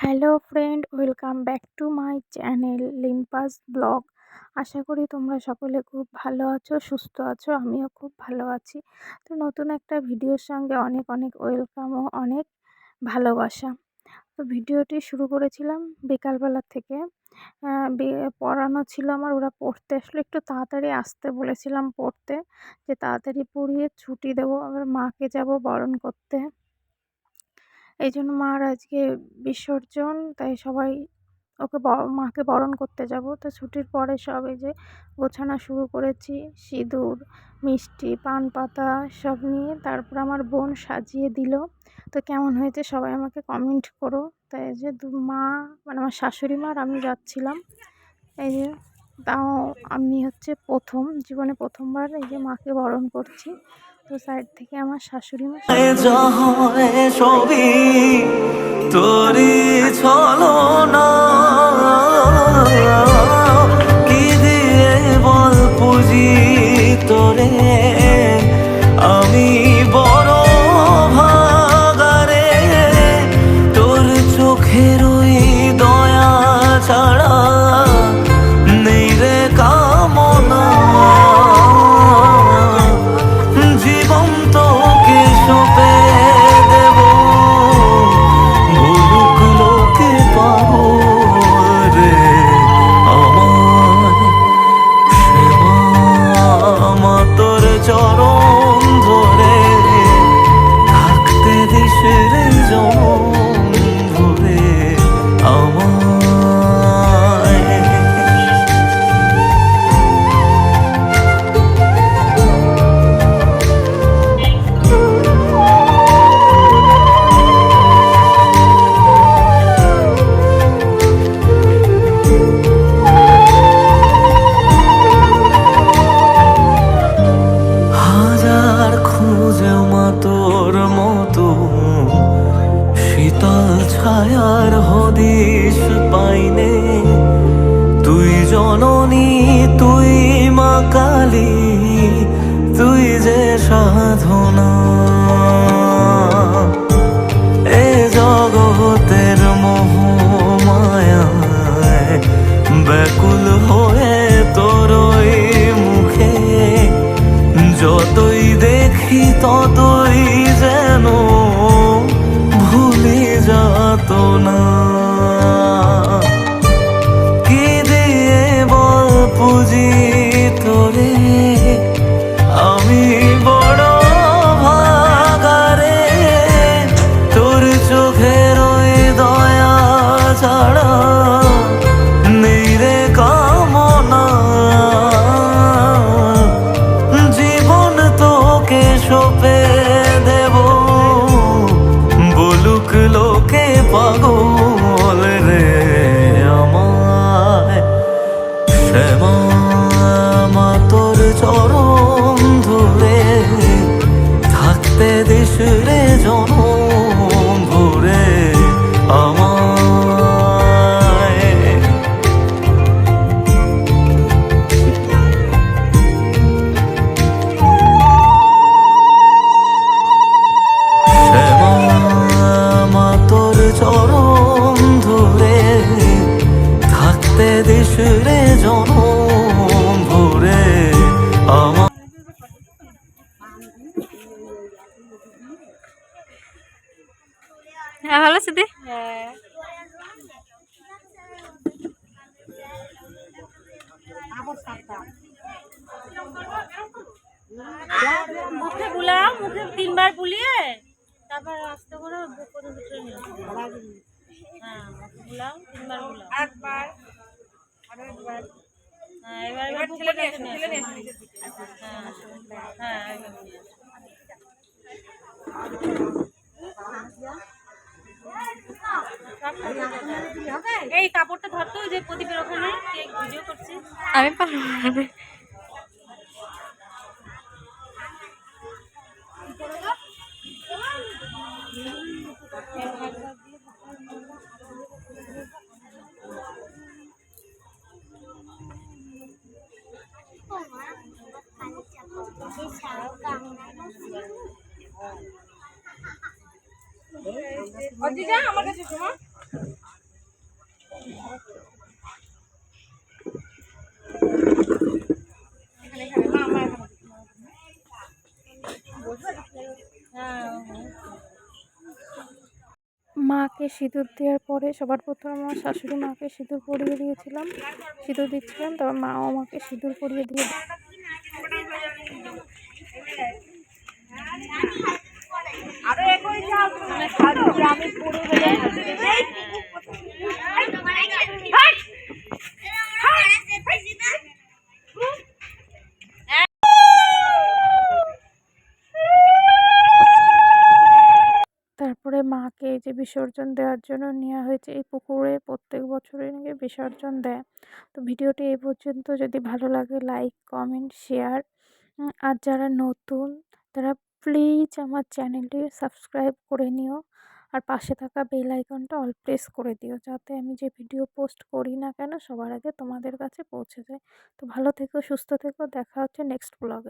Hello friend, welcome back to my channel লিম্পাস blog. আশা করি তোমরা সকলে খুব ভালো আছো, সুস্থ আছো, আমিও খুব ভালো আছি। তো নতুন একটা ভিডিওর সঙ্গে অনেক অনেক ওয়েলকাম ও অনেক ভালোবাসা। তো ভিডিওটি শুরু করেছিলাম বিকালবেলার থেকে। পড়ানো ছিল আমার, ওরা পড়তে আসলে একটু তাড়াতাড়ি আসতে বলেছিলাম পড়তে যে তাড়াতাড়ি পড়িয়ে ছুটি দেবো, আবার মাকে যাব বরণ করতে। এই জন্য মার আজকে বিসর্জন, তাই সবাই ওকে মাকে বরণ করতে যাব। তো ছুটির পরে সব এই যে গোছানো শুরু করেছি। সিঁদুর, মিষ্টি, পান পাতা সব নিয়ে তারপর আমার বোন সাজিয়ে দিল। তো কেমন হয়েছে সবাই আমাকে কমেন্ট করো। তাই যে মা মানে আমার শাশুড়ি মার আমি যাচ্ছিলাম। এই যে তাও আমি হচ্ছে প্রথম, জীবনে প্রথমবার এই যে মাকে বরণ করছি। তো সাইড থেকে আমার শাশুড়ি মা তোরি ছলো না কি দিয়ে বল পুজি তোরে? আমি বড় যাত না। কি দিয়ে বল পুজি তোরে? আমি বড় ভাগারে, তোর চোখের ওই দয়া ছাড়া নেই জীবন তোকে চরণ ধরে থাকতে দিস রে জনম ভরে আমার হ্যাঁ ভালো আছে দি মুখে বুলাও মুখে তিনবার বুলিয়ে তারপর আস্তে করে বুক করে ভিতরে নিও হ্যাঁ তিনবার একবার হ্যাঁ এবার নিয়ে আসো। হ্যাঁ হ্যাঁ নিয়ে এই কাপড়টা ধরতো যে প্রদীপের ওখানে ভিডিও আমি পারব মাকে সিঁদুর দেওয়ার পরে সবার প্রথমে আমার শাশুড়ি মাকে সিঁদুর পরিয়ে দিয়েছিলাম। সিঁদুর দিচ্ছিলাম, তারপর মাও আমাকে সিঁদুর পরিয়ে দিয়ে আরও একই যাও তুমি সাজু আমি পুরো বলে তারপরে মাকে এই যে বিসর্জন দেওয়ার জন্য নেওয়া হয়েছে, এই পুকুরে প্রত্যেক বছরই নাকি বিসর্জন দেয়। তো ভিডিওটি এই পর্যন্ত। যদি ভালো লাগে লাইক কমেন্ট শেয়ার আর যারা নতুন, তারা প্লিজ আমার চ্যানেলটি সাবস্ক্রাইব করে নিও। আর পাশে থাকা বেল আইকনটা অল প্রেস করে দিও, যাতে আমি যে ভিডিও পোস্ট করি না কেন, সবার আগে তোমাদের কাছে পৌঁছে যায়। তো ভালো থেকো, সুস্থ থেকো, দেখা হচ্ছে নেক্সট ব্লগ